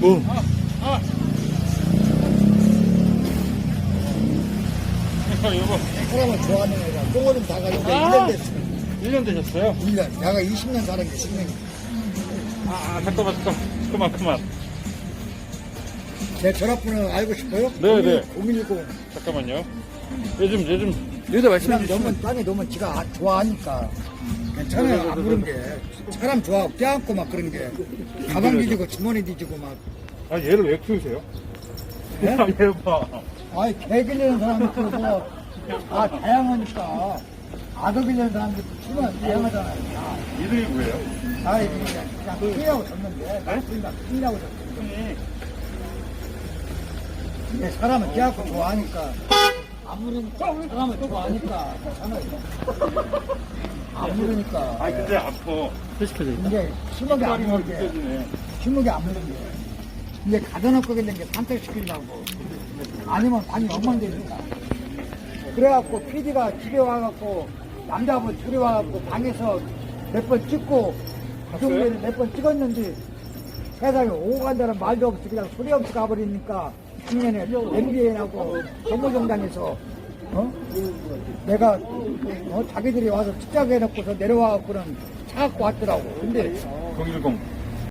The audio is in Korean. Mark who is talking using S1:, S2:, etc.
S1: 뭐?
S2: 이거
S3: 사람을 좋아하는 애가 똥오줌 다 가는데
S2: 아!
S3: 1년 됐어.
S2: 1년 되셨어요?
S3: 1년. 내가 20년 살은 게 10년.
S2: 아, 아 잠깐만 잠깐 그만 그만
S3: 내 전화번호 알고 싶어요?
S2: 네, 네.
S3: 010.
S2: 잠깐만요 요즘 요즘
S1: 여기다 말씀해 주시면
S3: 너무 땅에 놓으면 지가 아- 좋아하니까 괜찮아요. 안 그런 게. 사람 좋아하고 껴안고 막 그런 게. 가방 뒤지고 주머니 뒤지고 막.
S2: 아 얘를 왜 키우세요?
S3: 네?
S2: 아, 얘봐
S3: 아이, 개 기르는 사람이 있어서 아, 다양하니까. 악어 기르는 사람들 키우면 다양하잖아요. 다.
S2: 이름이 뭐예요?
S3: 아이, 그냥, 그냥 키라고 줬는데. 나 그냥 키라고 줬는데. 근데 사람은 껴안고 좋아하니까. 안 물으니까. 사람을 좋아하니까. 괜찮아요. 안 물으니까.
S2: 아 근데 아파
S1: 회식해져 있다.
S3: 이제 심하게
S2: 안만
S3: 물게.
S2: 느껴지네
S3: 심하게 안 물게. 이제 가둬놓고 있는 게 산책시키려고. 아니면 방이 엉망되니까. 그래갖고 PD가 집에 와갖고 남자분 둘이 와갖고 방에서 몇 번 찍고 그 동네를 몇번 찍었는데 세상에 오고 간다는 말도 없이 그냥 소리 없이 가버리니까 작년에 MBN하고 정보정당에서 어? 내가 어? 자기들이 와서 측작해놓고서 내려와갖고는 차 갖고 왔더라고. 근데
S2: 010